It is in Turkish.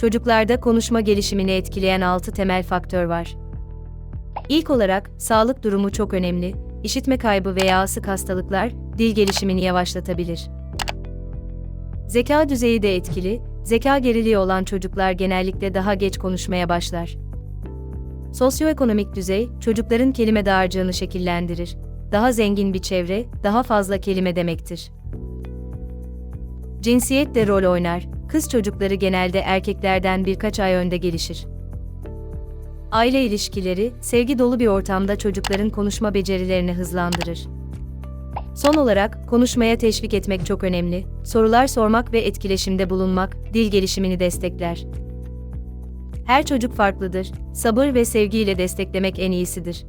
Çocuklarda konuşma gelişimini etkileyen 6 temel faktör var. İlk olarak, sağlık durumu çok önemli. İşitme kaybı veya sık hastalıklar, dil gelişimini yavaşlatabilir. Zeka düzeyi de etkili, zeka geriliği olan çocuklar genellikle daha geç konuşmaya başlar. Sosyoekonomik düzey, çocukların kelime dağarcığını şekillendirir. Daha zengin bir çevre, daha fazla kelime demektir. Cinsiyet de rol oynar. Kız çocukları genelde erkeklerden birkaç ay önde gelişir. Aile ilişkileri, sevgi dolu bir ortamda çocukların konuşma becerilerini hızlandırır. Son olarak, konuşmaya teşvik etmek çok önemli. Sorular sormak ve etkileşimde bulunmak, dil gelişimini destekler. Her çocuk farklıdır. Sabır ve sevgiyle desteklemek en iyisidir.